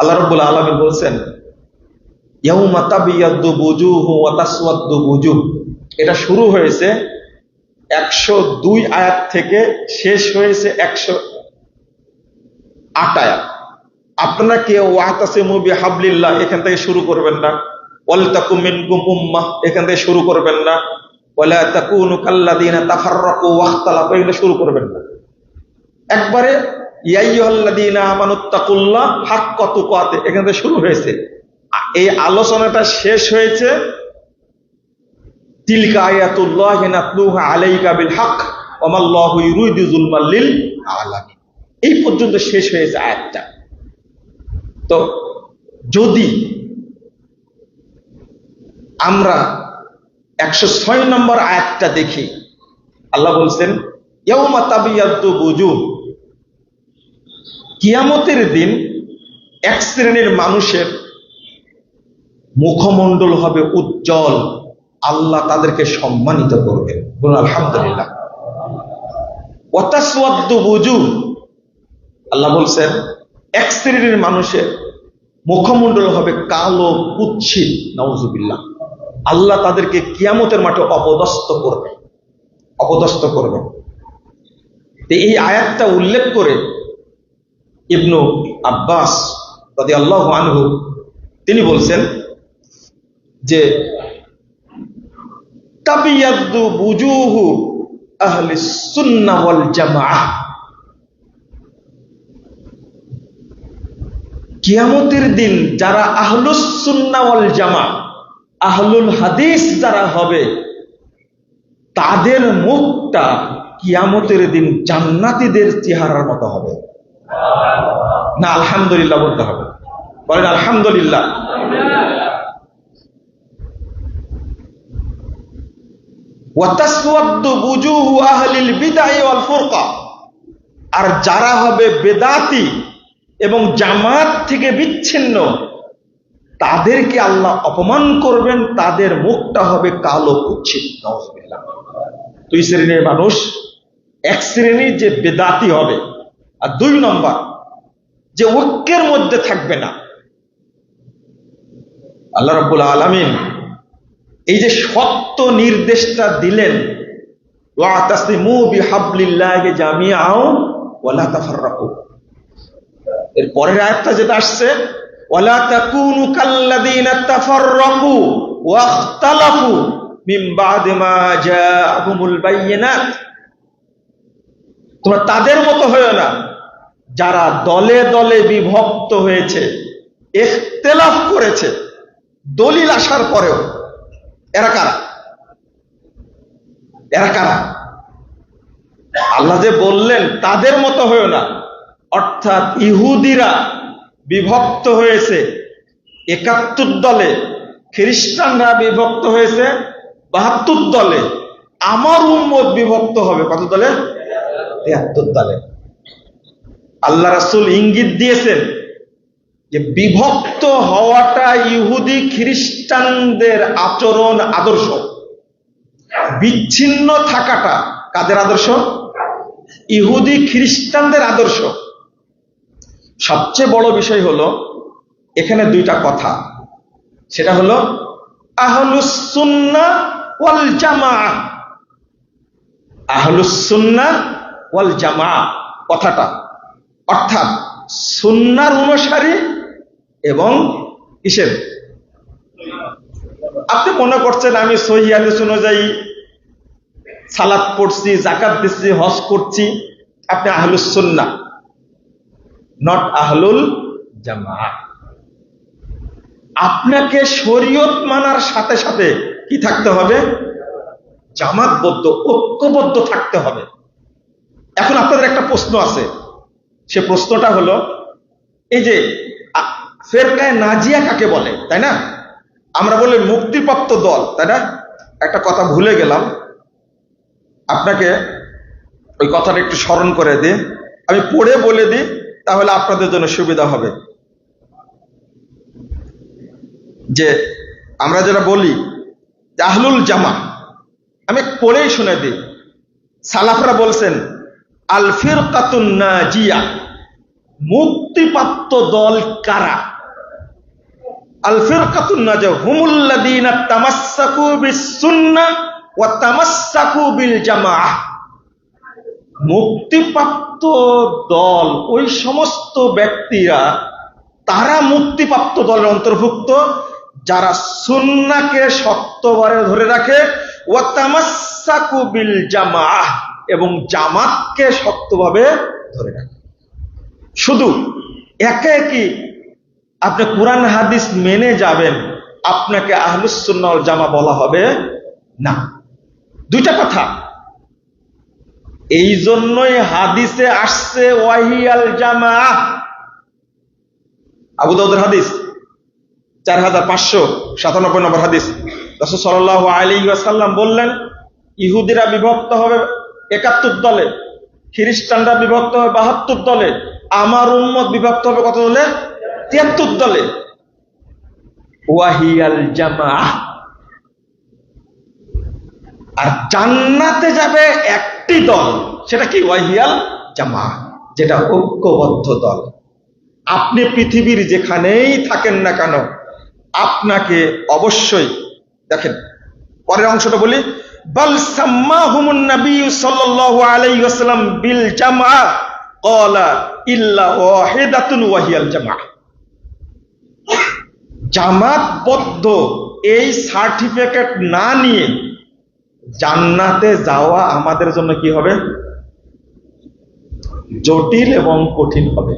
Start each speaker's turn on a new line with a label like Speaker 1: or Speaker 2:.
Speaker 1: আল্লাহ রব্বুল আলমী বলছেন এটা শুরু হয়েছে একশো দুই আয়াত থেকে শেষ হয়েছে একশো আট আয়াত। আপনারা কেউ ওয়াতাসিমু বিহাবলিল্লাহ, এখান থেকে শুরু করবেন না। এখান থেকে শুরু করবেন না। শুরু করবেন না। একবারে শুরু হয়েছে। এই আলোচনাটা শেষ হয়েছে এই পর্যন্ত শেষ হয়েছে আয়াতটা। তো যদি আমরা একশো ছয় নম্বর আয়াতটা দেখি, আল্লাহ বলছেন কিয়ামতের দিন এক শ্রেণির মানুষের মুখমণ্ডল হবে উজ্জ্বল। আল্লাহ তাদেরকে সম্মানিত করবেন। বলুন, আলহামদুলিল্লাহ। আল্লাহ বলছেন, এক শ্রেণির মানুষের মুখমণ্ডল হবে কালো কুৎসিত। নওজুবিল্লাহ আল্লাহ তাদেরকে কিয়ামতের মাঠে অপদস্থ করবে। অপদস্থ করবে। এই আয়াতটা উল্লেখ করে ইবনু আব্বাস রাদি আল্লাহ আনহু, তিনি বলছেন যে তাবিয়াদ্দু বুজুহু আহলি সুন্নাহ ওয়াল কিয়ামতের দিন যারা আহলুস ওয়াল জামা আহলুল হাদিস যারা হবে, তাদের মুখটা কিয়ামতের দিন জান্নাতীদের চেহারার মতো হবে। না, আলহামদুলিল্লাহ বলতে হবে। বলেন, আলহামদুলিল্লাহ। আর যারা হবে বেদাতি এবং জামাত থেকে বিচ্ছিন্ন, তাদেরকে আল্লাহ অপমান করবেন, তাদের মুখটা হবে কালো কুচ্ছিত। দুই শ্রেণির মানুষ, এক শ্রেণির যে বেদাতি হবে আর দুই নম্বর, যে ঐক্যের মধ্যে থাকবে না। আল্লাহ রাব্বুল আলামিন এই যে সত্য নির্দেশটা দিলেন এর পরের আয়াতটা যেটা আসছে ওয়ালা তাকুনু কাল্লাযিনা তাফাররাকু ওয়াখতালাফু মিন বাদি মা তোমরা তাদের মতো হয়েও না। যারা দলে দলে বিভক্ত হয়েছে ইখতিলাফ করেছে, দলিল আসার পরেও, এরা কারা? এরা কারা? আল্লাহ যে বললেন, তাদের মতো হয়েও না। অর্থাৎ ইহুদিরা বিভক্ত হয়েছে, একাত্তর দলে, খ্রিস্টানরা বিভক্ত হয়েছে, বাহাত্তর দলে, আমার উম্মত বিভক্ত হবে। কত দলে? তিয়াত্তর দলে। আল্লাহ রাসূল ইঙ্গিত দিয়েছেন যে বিভক্ত হওয়াটা ইহুদি খ্রিস্টানদের আচরণ আদর্শ। বিচ্ছিন্ন থাকাটা কাদের আদর্শ? ইহুদি খ্রিস্টানদের আদর্শ। সবচেয়ে বড় বিষয় হলো, এখানে দুইটা কথা। সেটা হলো আহলুসুন্না ওয়াল জামা আহলুসুন্না ওয়াল জামা কথাটা। অর্থাৎ সুন্নার অনুসারী এবং কিসের আপনি মনে করছেন আমি সহি অনুযায়ী সালাত পড়ছি জাকাত দিচ্ছি, হজ করছি, আপনি আহলুস সুন্না নট আহলুল জামা আপনাকে শরীয়ত মানার সাথে সাথে কি থাকতে হবে? জামাতবদ্ধ, ঐক্যবদ্ধ থাকতে হবে। এখন আপনাদের একটা প্রশ্ন আছে সে প্রশ্নটা হলো, এই যে ফেরকায় নাজিয়া কাকে বলে, তাই না? আমরা বলি মুক্তিপ্রাপ্ত দল, তাই না? একটা কথা ভুলে গেলাম। আপনাকে ওই কথাটা একটু স্মরণ করে দিই। আমি পড়ে বলে দিই, তাহলে আপনাদের জন্য সুবিধা হবে। যে, আমরা যেটা বলি আহলুল জামা, আমি পড়েই শুনে দিই। সালাফরা বলছেন, আল ফিরকাতুন নাজিয়া। মুক্তিপ্রাপ্ত দল কারা? আল ফিরকাতুন নাজা হুমুল্লাযীনা তামাসসাকু বিস-সুন্নাহ ওয়া তামাসসাকু মুক্তিপ্রাপ্ত দল, ওই সমস্ত ব্যক্তিরা, তারা মুক্তিপ্রাপ্ত দলের অন্তর্ভুক্ত, যারা সুন্নাকে শক্তভাবে ধরে রাখে ও তামাসাকু বিল জামাআহ এবং জামাতকে শক্তভাবে ধরে রাখে। শুধু একে একই আপনি কোরআন হাদিস মেনে যাবেন? আপনাকে আহলুস সুন্নাহ জামা বলা হবে না। দুইটা কথা। এই জন্যই হাদিসে আসছে ওয়াহিয়াল জামা আবু হাদিস, চার হাজার পাঁচশো সাতানব্বই নম্বর হাদিস। রসুল সাল্লাহ আলী সাল্লাম বললেন, ইহুদিরা বিভক্ত হবে একাত্তর দলে, খ্রিস্টানরা বিভক্ত হবে বাহাত্তর দলে আমার উম্মত বিভক্ত হবে কত দলে? তিয়াত্তর দলে। ওয়াহিয়াল জামা আর জান্নাতে যাবে একটি দল। সেটা কি? ওয়াহিয়াল জামা যেটা ঐক্যবদ্ধ দল। আপনি পৃথিবীর যেখানেই থাকেন না কেন, আপনাকে অবশ্যই, দেখেন, পরের অংশটা বলি, বল সাম্মাহুমুন নবী সাল্লাল্লাহু আলাইহি ওয়াসাল্লাম বিল জামা ক্বালা জামাতবদ্ধ এই সার্টিফিকেট না নিয়ে জান্নাতে যাওয়া আমাদের জন্য কি হবে? জটিল এবং কঠিন হবে।